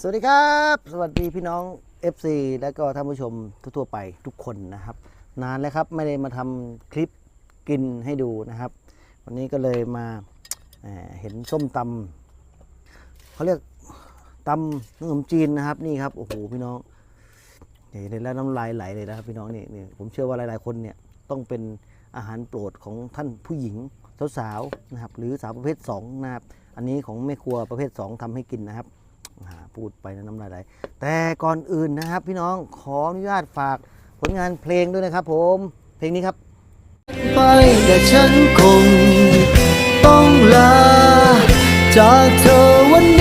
สวัสดีครับ สวัสดีพี่น้อง FC และก็ท่านผู้ชมทั่วๆไปทุกคนนะครับ นานแล้วครับไม่ได้มาทำคลิปกินให้ดูนะครับ วันนี้ก็เลยมาเเห็นส้มตำเขาเรียกตำขนมจีนนะครับนี่ครับโอ้โหพี่น้องเห็นแล้วน้ำลายไหลเลยนะครับพี่น้องนี่นี่ผมเชื่อว่าหลายๆคนเนี่ยต้องเป็นอาหารโปรดของท่านผู้หญิงสาวๆนะครับหรือสาวประเภทสองนะครับอันนี้ของแม่ครัวประเภทสองทำให้กินนะครับ พูดไปนะน้ำลายไหลแต่ก่อนอื่นนะครับ พี่น้องขออนุญาตฝากผลงานเพลงด้วยนะครับ ผมเพลงนี้ครับไปแต่ฉันคง ต้องลาจากเธอวัน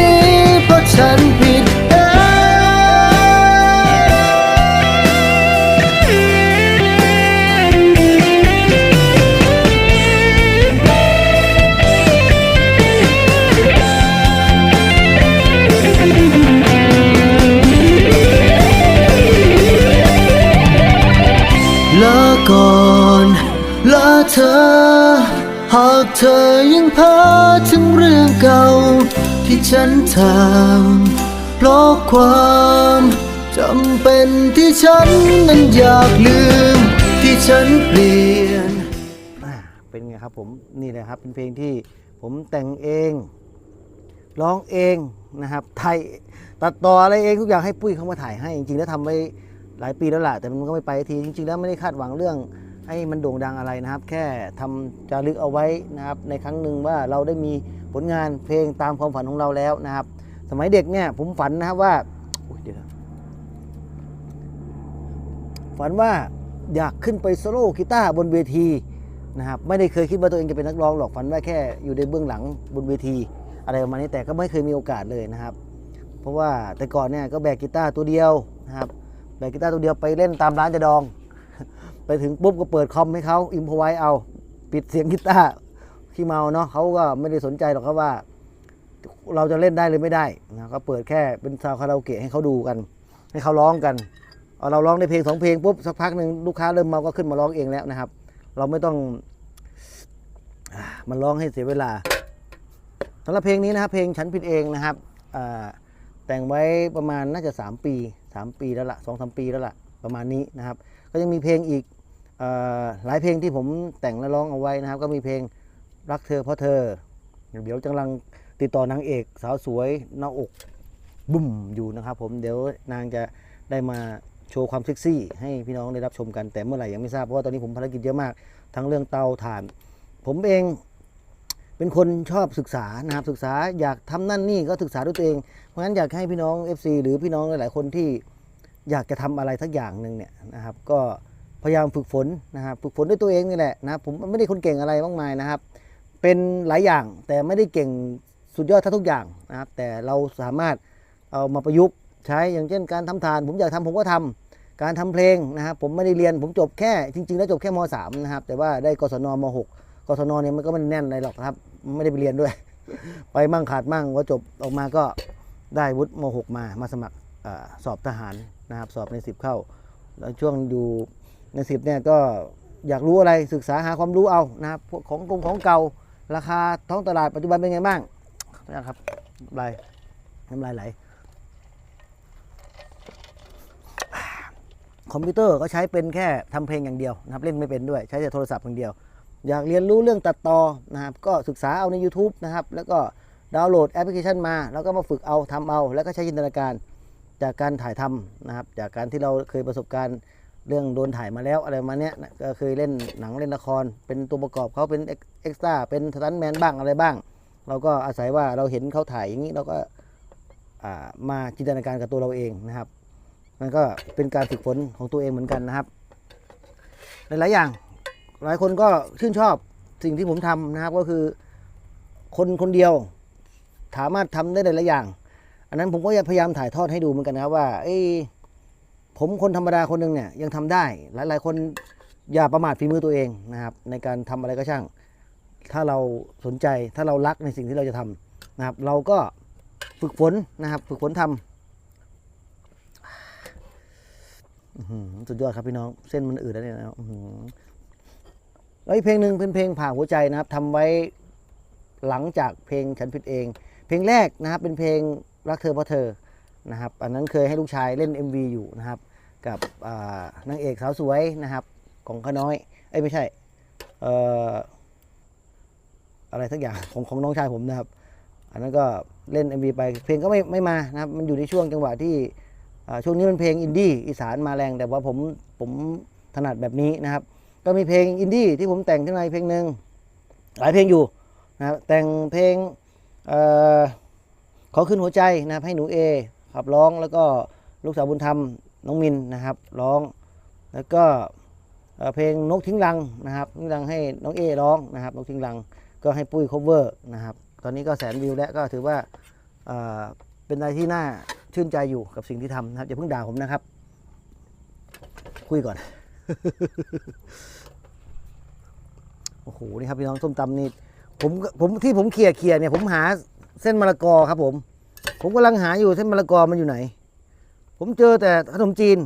ก่อนลาเธอ หากเธอยังพาถึงเรื่องเก่า ที่ฉันทำเพราะความจำเป็นที่ฉันนั้นอยากลืม ที่ฉันเปลี่ยน อ่าเป็นไงครับผมนี่แหละครับเป็นเพลงที่ผมแต่งเองร้องเองนะครับถ่ายตัดต่ออะไรเองทุกอย่างให้ปุ้ยเขามาถ่ายให้จริงๆแล้วทำไว้ หลายปีแล้วล่ะแต่มันก็ไม่ไปทีจริง ๆ แล้วไม่ได้คาดหวังเรื่องให้มันโด่งดังอะไรนะครับ แค่ทำจารึกเอาไว้นะครับในครั้งหนึ่งว่าเราได้มีผลงานเพลงตามความฝันของเราแล้วนะครับ สมัยเด็กเนี่ยผมฝันนะครับว่าฝันว่าอยากขึ้นไปโซโล่กีตาร์บนเวทีนะครับไม่ได้เคยคิดว่าตัวเองจะเป็นนักร้องหรอกฝันว่าแค่อยู่ในเบื้องหลังบนเวที อะไรประมาณนี้แต่ก็ไม่เคยมีโอกาสเลยนะครับ เพราะว่าแต่ก่อนเนี่ยก็แบกกีตาร์ตัวเดียวนะครับ แบกกีตาร์ตัวเดียวไปเล่นตามร้านจะดอง ไปถึงปุ๊บก็เปิดคอมให้เขาอิมพอไว้เอา ปิดเสียงกีตาร์ขี้เมาเนาะเขาก็ไม่ได้สนใจหรอกครับว่า เราจะเล่นได้หรือไม่ได้นะก็เปิดแค่เป็นซาวคาราโอเกะให้เขาดูกัน ให้เขาร้องกันเอาเราร้องได้เพลงสองเพลงปุ๊บสักพักหนึ่งลูกค้าเริ่มเมาก็ขึ้นมาร้องเองแล้วนะครับ เราไม่ต้องอมันร้องให้เสียเวลาสำหรับเพลงนี้นะครับเพลงฉันผิดเองนะครับแต่งไว้ประมาณน่าจะ 3 ปี 3 ปีแล้วละสองสามปีแล้วละประมาณนี้นะครับ ก็ยังมีเพลงอีกออหลายเพลงที่ผมแต่งและร้องเอาไว้นะครับ ก็มีเพลงรักเธอเพราะเธอ เดี๋ยวกำลังติดต่อนางเอกสาวสวยหน้าอกบุ่มอยู่นะครับ ผมเดี๋ยวนางจะได้มาโชว์ความเซ็กซี่ให้พี่น้องได้รับชมกันแต่เมื่อไหร่ยังไม่ทราบเพราะว่าตอนนี้ผมภารกิจเยอะมากทั้งเรื่องเตาถ่าน ผมเอง เป็นคนชอบศึกษานะครับศึกษาอยากทำนั่นนี่ก็ศึกษาด้วยตัวเอง เพราะฉะนั้นอยากให้พี่น้อง FC หรือพี่น้องหลาย ๆ คนที่อยากจะทำอะไรสักอย่างหนึ่งเนี่ยนะครับ ก็พยายามฝึกฝนนะครับฝึกฝนด้วยตัวเองนี่แหละนะผมไม่ได้คนเก่งอะไรมากมายนะครับ เป็นหลายอย่างแต่ไม่ได้เก่งสุดยอดทั้งทุกอย่างนะครับ แต่เราสามารถเอามาประยุกต์ใช้อย่างเช่นการทำทาน ผมอยากทำผมก็ทำการทำเพลงนะครับผมไม่ได้เรียนผมจบแค่จริง ๆ แล้วจบแค่ม .3 นะครับแต่ว่าได้กศนม .6 กศนเนี่ยมันก็ไม่แน่นอะไรหรอกครับ ไม่ได้ไปเรียนด้วย ไปมั่งขาดมั่งว่าจบออกมาก็ได้วุฒิม .6 มามาสมัครอสอบทหารนะครับสอบใน10เข้า แล้วช่วงอยู่ใน10เนี่ยก็อยากรู้อะไรศึกษาหาความรู้เอานะครับพวกของกงของเก่าราคาท้องตลาดปัจจุบันเป็นไงบ้างนะครับลายน้ำลายไหลคอมพิวเตอร์ก็ใช้เป็นแค่ทำเพลงอย่างเดียวนะครับเล่นไม่เป็นด้วยใช้แต่โทรศัพท์อย่างเดียว อยากเรียนรู้เรื่องตัดต่อนะครับก็ศึกษาเอาใน YouTube นะครับแล้วก็ดาวน์โหลดแอปพลิเคชันมา แล้วก็มาฝึกเอาทำเอา แล้วก็ใช้จินตนาการจากการถ่ายทำนะครับจากการที่เราเคยประสบการณ์เรื่องโดนถ่ายมาแล้วอะไรมาเนี้ยก็เคยเล่นหนังเล่นละคร เป็นตัวประกอบเขาเป็นเอ็กซ์ตร้าเป็นสตันแมนบ้างอะไรบ้าง เราก็อาศัยว่าเราเห็นเขาถ่ายอย่างนี้เราก็มาจินตนาการกับตัวเราเองนะครับมันก็เป็นการฝึกฝนของตัวเองเหมือนกันนะครับ หลายๆอย่าง หลายคนก็ชื่นชอบสิ่งที่ผมทำนะครับก็คือคนคนเดียวสามารถทำได้หลายอย่าง อันนั้นผมก็พยายามถ่ายทอดให้ดูเหมือนกันนะครับว่าเอ้ผมคนธรรมดาคนหนึ่งเนี่ยยังทำได้ หลาย ๆ คนอย่าประมาทฝีมือตัวเองนะครับ ในการทำอะไรก็ช่าง ถ้าเราสนใจถ้าเรารักในสิ่งที่เราจะทำนะครับ เราก็ฝึกฝนนะครับ ฝึกฝนทำสุดยอดครับพี่น้อง เส้นมันอืดแล้วเนี่ยนะ แล้วอีกเพลงหนึ่งเป็นเพลงผ่าหัวใจนะครับทำไว้หลังจากเพลงฉันผิดเอง เพลงแรกนะครับเป็นเพลงรักเธอเพราะเธอนะครับอันนั้นเคยให้ลูกชายเล่น MV อยู่นะครับกับนางเอกสาวสวยนะครับของข้าน้อยเอ้ไม่ใช่เอ่ออะไรสักอย่างของของน้องชายผมนะครับ อันนั้นก็เล่น MV ไปเพลงก็ไม่ไม่มานะครับมันอยู่ในช่วงจังหวะที่ช่วงนี้มันเพลงอินดี้อีสานมาแรง แต่ว่าผมผมถนัดแบบนี้นะครับ ก็มีเพลงอินดี้ที่ผมแต่งขึ้นมาเพลงหนึ่งหลายเพลงอยู่นะครับแต่งเพลงอขอขึ้นหัวใจนะครับให้หนูเอขับร้องแล้วก็ลูกสาวบุญธรรมน้องมินนะครับร้องแล้วก็เพลงนกทิ้งรังนะครับทิ้งรังให้น้องเอร้องนะครับนกทิ้งรังก็ให้ปุ้ย cover นะครับตอนนี้ก็แสนวิวแล้วก็ถือว่าเเป็นอะไรที่น่าชื่นใจอยู่กับสิ่งที่ทำนะครับอย่าเพิ่งด่าผมนะครับ คุยก่อน โอ้โหนี่ครับพี่น้องส้มตำนี่ผมผมที่ผมเขี่ยเขี่ยเนี่ย ผมหาเส้นมะละกอครับ ผม ผมกำลังหาอยู่เส้นมะละกอมันอยู่ไหน ผมเจอแต่ขนมจีน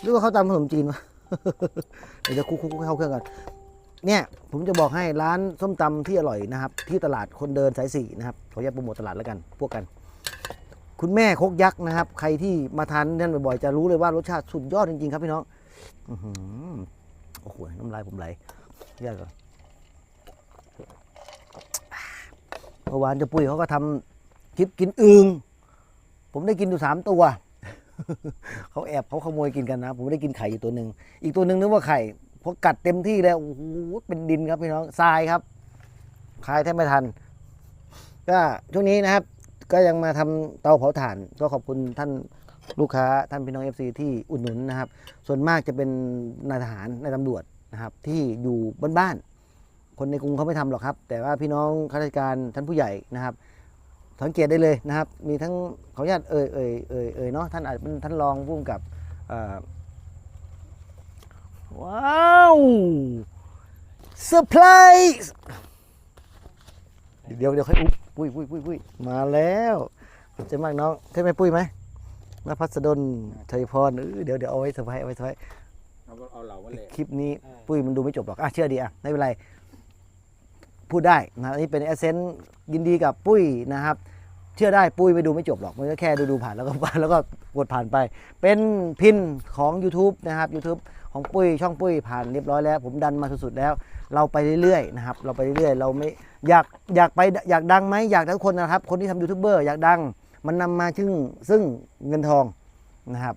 หรือว่าเขาตำขนมจีนวะเดี๋ยวจะคุกคุกเข้าเครื่องกันเนี่ยผมจะบอกให้ร้านส้มตำที่อร่อยนะครับ ที่ตลาดคนเดินสายสี่นะครับขออนุญาตโปรโมทตลาดแล้วกัน พวกกัน คุณแม่คกยักษ์นะครับ ใครที่มาทานนั่นบ่อยๆจะรู้เลยว่ารสชาติสุดยอดจริงๆครับพี่น้องอโอ้โหน้ำลายผมไหลยากก่อนเมื่อวานจะปุ้ยเขาก็ทำคลิปกินอึงผมได้กินอยู่สามตัวเขาแอบเขาขโมยกินกันนะ ผมได้กินไข่อยู่ตัวหนึ่งอีกตัวหนึ่งนึกว่าไข่พอกัดเต็มที่แล้วโอ้โหเป็นดินครับพี่น้องทรายครับคายแทบไม่ทัน ก็ช่วงนี้นะครับ ก็ยังมาทำเตาเผาถ่าน ก็ขอบคุณท่านลูกค้าท่านพี่น้อง FC ที่อุดหนุนนะครับ ส่วนมากจะเป็นนายทหารนายตำรวจนะครับ ที่อยู่บ้านๆคนในกรุงเขาไม่ทำหรอกครับ แต่ว่าพี่น้องข้าราชการท่านผู้ใหญ่นะครับ สังเกตได้เลยนะครับ มีทั้งเขออนุญาติเอ่ยเอ่ยเอ่ยเอ่ยเนาะท่านอาจเป็นท่านรองผู้กำกับว้าวเซอร์ไพรส์เดี๋ยวเดี๋ยวค่อยอุ๊บ ปุ้ยปุ้ยปุ้ยปุ้ยมาแล้วขอบใจมากน้องใช่ไหมปุ้ยไหมนภัสดลชัยพรเออเดี๋ยวเดี๋ยวเอาไว้เซอร์ไพรส์เอาไว้เซอร์ไพรส์เอาเอาเหล่ามาเลยคลิปนี้อ่าปุ้ยมันดูไม่จบหรอกอะเชื่อดีอะไม่เป็นไร พูดได้นะอันนี้เป็นเอเซนต์ยินดีกับปุ้ยนะครับ เชื่อได้ปุ้ยไปดูไม่จบหรอกมันก็แค่ดูดูผ่านแล้วก็แล้วก็กดผ่านไป เป็นพินของ YouTube นะครับ YouTube ของปุ้ยช่องปุ้ยผ่านเรียบร้อยแล้ว ผมดันมาสุดๆแล้ว เราไปเรื่อยๆนะครับเราไปเรื่อยๆ เราไม่อยากอยากไปอยากดังไหมอยากทุกคนนะครับ คนที่ทำยูทูบเบอร์อยากดังมันนำมาซึ่งซึ่งเงินทองนะครับ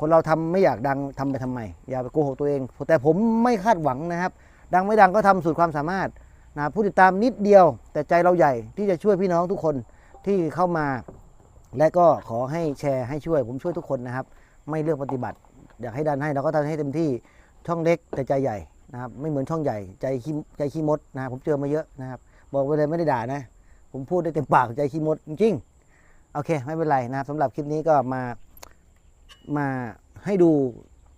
คนเราทำไม่อยากดังทำไปทำไม อย่าไปโกหกตัวเอง แต่ผมไม่คาดหวังนะครับ ดังไม่ดังก็ทำสุดความสามารถนะผู้ติดตามนิดเดียว แต่ใจเราใหญ่ที่จะช่วยพี่น้องทุกคนที่เข้ามา และก็ขอให้แชร์ให้ช่วย ผมช่วยทุกคนนะครับ ไม่เลือกปฏิบัติ อยากให้ดันให้เราก็ทำให้เต็มที่ช่องเล็กแต่ใจใหญ่ นะครับไม่เหมือนช่องใหญ่ใจขี้ใจขี้มดนะครับผมเจอมาเยอะนะครับ บอกไปเลยไม่ได้ด่านะ ผมพูดได้เต็มปากใจขี้มดจริงๆโอเค ไม่เป็นไรนะครับสำหรับคลิปนี้ก็มามาให้ดู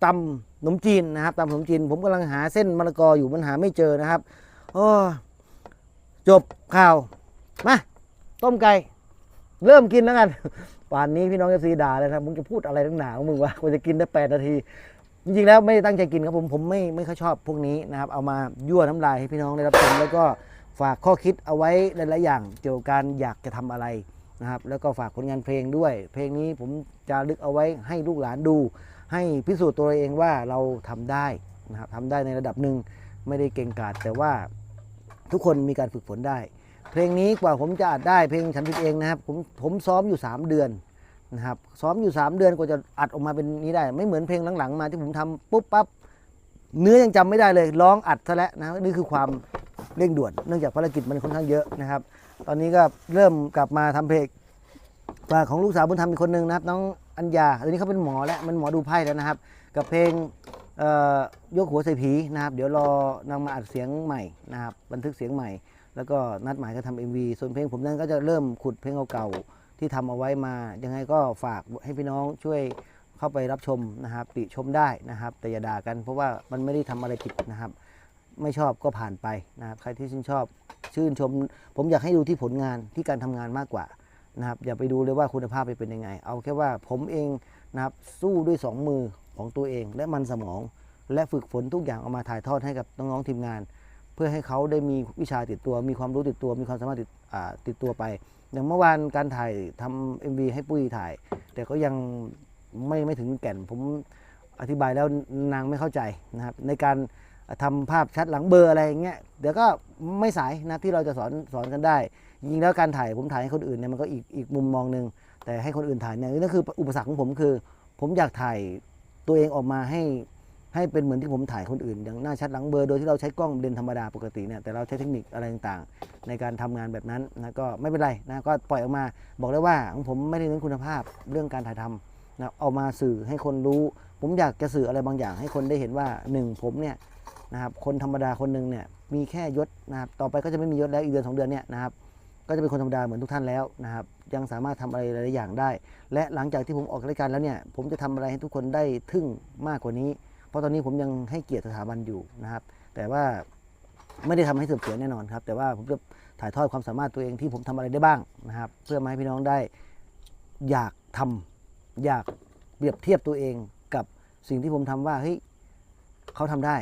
ตำขนมจีนนะครับตำขนมจีน ผมกำลังหาเส้นมะละกออยู่มันหาไม่เจอนะครับโอ้จบข่าวมาต้มไก่เริ่มกินแล้วกัน ป่านนี้พี่น้องเอฟซีด่าเลยนะมึงจะพูดอะไรตั้งหนาของมึงวะกูจะกินได้แปดนาที จริงๆแล้วไม่ได้ตั้งใจกินครับผมผมไม่ไม่ค่อยชอบพวกนี้นะครับ เอามายั่วน้ำลายให้พี่น้องได้รับชมแล้วก็ฝากข้อคิดเอาไว้หลายๆอย่างเกี่ยวกับการอยากจะทำอะไรนะครับ แล้วก็ฝากผลงานเพลงด้วย เพลงนี้ผมจะลึกเอาไว้ให้ลูกหลานดู ให้พิสูจน์ตัวเองว่าเราทำได้นะครับทำได้ในระดับหนึ่งไม่ได้เก่งกาจแต่ว่าทุกคนมีการฝึกฝนได้ เพลงนี้กว่าผมจะอัดได้เพลงฉันผิดเองนะครับผมผมซ้อมอยู่ 3 เดือน นะครับซ้อมอยู่ 3 เดือนกว่าจะอัดออกมาเป็นนี้ได้ ไม่เหมือนเพลงหลังๆมาที่ผมทำปุ๊บปั๊บเนื้อยังจำไม่ได้เลยร้องอัดซะแล้วนะนี่คือความเร่งด่วน เนื่องจากภารกิจมันค่อนข้างเยอะนะครับ ตอนนี้ก็เริ่มกลับมาทำเพลงฝากของลูกสาวบุญธรรมอีกคนนึงนะครับน้องอัญญาตอนนี้เขาเป็นหมอแล้วมันหมอดูไพ่แล้วนะครับ กับเพลงยกหัวใส่ผีนะครับ เดี๋ยวรอนางมาอัดเสียงใหม่นะครับ บันทึกเสียงใหม่ แล้วก็นัดหมายก็ทำเอ็มวีส่วนเพลงผมนั้นก็จะเริ่มขุดเพลงเก่าๆ ที่ทำเอาไว้มา ยังไงก็ฝากให้พี่น้องช่วยเข้าไปรับชมนะครับติชมได้นะครับ แต่อย่าด่ากันเพราะว่ามันไม่ได้ทำอะไรผิดนะครับ ไม่ชอบก็ผ่านไปนะครับใครที่ชื่นชอบชื่นชม ผมอยากให้ดูที่ผลงานที่การทำงานมากกว่านะครับอย่าไปดูเลยว่าคุณภาพไปเป็นยังไง เอาแค่ว่าผมเองนะครับสู้ด้วยสองมือของตัวเอง และมันสมอง และฝึกฝนทุกอย่างเอามาถ่ายทอดให้กับน้องๆทีมงาน เพื่อให้เขาได้มีวิชาติดตัว มีความรู้ติดตัว มีความสามารถติด ติดตัวไป อย่างเมื่อวานการถ่ายทำเอ็มวีให้ปุ้ยถ่าย แต่ก็ยังไม่ไม่ถึงแก่น ผมอธิบายแล้วนางไม่เข้าใจนะครับ ในการทำภาพชัดหลังเบอร์อะไรอย่างเงี้ยเดี๋ยวก็ไม่สายนะที่เราจะสอนสอนกันได้จริงแล้วการถ่ายผมถ่ายให้คนอื่นเนี่ยมันก็อีกอีกมุมมองหนึ่งแต่ให้คนอื่นถ่ายเนี่ยนั่นคืออุปสรรคของผมคือ ผมอยากถ่ายตัวเองออกมาให้ให้เป็นเหมือนที่ผมถ่ายคนอื่น อย่างหน้าชัดหลังเบอร์โดยที่เราใช้กล้องเลนธรรมดาปกติเนี่ยแต่เราใช้เทคนิคอะไรต่าง ในการทำงานแบบนั้นนะก็ไม่เป็นไรนะก็ปล่อยออกมา บอกได้ว่าของผมไม่ได้เน้นคุณภาพเรื่องการถ่ายทำนะเอามาสื่อให้คนรู้ ผมอยากจะสื่ออะไรบางอย่าง ให้คนได้เห็นว่าหนึ่งผมเนี่ยนะครับคนธรรมดาคนหนึ่งเนี่ยมีแค่ยศนะครับต่อไปก็จะไม่มียศแล้วอีกเดือนสองเดือนเนี่ยนะครับก็จะเป็นคนธรรมดาเหมือนทุกท่านแล้วนะครับยังสามารถทำอะไรหลายอย่างได้ และหลังจากที่ผมออกรายการแล้วเนี่ยผมจะทำอะไรให้ทุกคนได้ทึ่งมากกว่านี้ เพราะตอนนี้ผมยังให้เกียรติสถาบันอยู่นะครับแต่ว่า ไม่ได้ทำให้เสื่อมเสียแน่นอนครับ แต่ว่าผมจะถ่ายทอดความสามารถตัวเองที่ผมทำอะไรได้บ้างนะครับ เพื่อมาให้พี่น้องได้อยากทำอยากเปรียบเทียบตัวเองกับสิ่งที่ผมทำว่าเฮ้ยเขาทำได้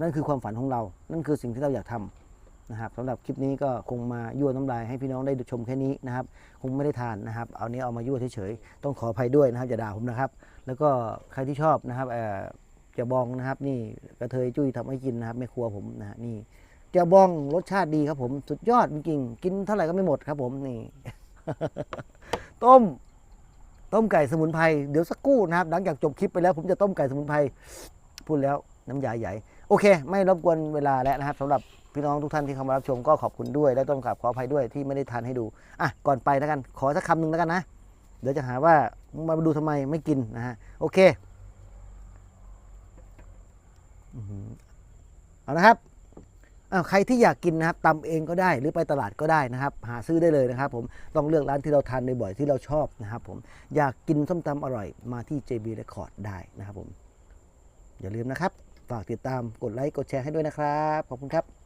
นั่นคือความฝันของเรา นั่นคือสิ่งที่เราอยากทำนะครับสำหรับคลิปนี้ก็คงมายั่วน้ำลายให้พี่น้องได้ชมแค่นี้นะครับ คงไม่ได้ทานนะครับ เอาเนี้ยเอามายั่วเฉยๆ ต้องขออภัยด้วยนะครับอย่าด่าผมนะครับ แล้วก็ใครที่ชอบนะครับเอ่อ จะบองนะครับ นี่กระเทยจุ้ยทำให้กินนะครับแม่ครัวผมนะฮะนี่จะบองรสชาติดีครับผมสุดยอดจริงๆกินเท่าไหร่ก็ไม่หมดครับ ผมนี่ ต้ม ต้มไก่สมุนไพรเดี๋ยวสักครู่นะครับ หลังจากจบคลิปไปแล้วผมจะต้มไก่สมุนไพรพูดแล้วน้ำยาใหญ่ โอเค ไม่รบกวนเวลาแล้วนะครับสำหรับพี่น้องทุกท่านที่เข้ามารับชมก็ขอบคุณด้วย และต้องกราบขออภัยด้วยที่ไม่ได้ทานให้ดูอะก่อนไปแล้วกัน ขอสักคำหนึ่งแล้วกันนะ เดี๋ยวจะหาว่ามาดูทำไมไม่กินนะฮะโอเค เอานะครับใครที่อยากกินนะครับตำเองก็ได้หรือไปตลาดก็ได้นะครับ หาซื้อได้เลยนะครับ ผมต้องเลือกร้านที่เราทานบ่อยๆที่เราชอบนะครับ ผมอยากกินส้มตำอร่อยมาที่ JB Record ได้นะครับผม อย่าลืมนะครับ ฝากติดตามกดไลค์กดแชร์ให้ด้วยนะครับ ขอบคุณครับ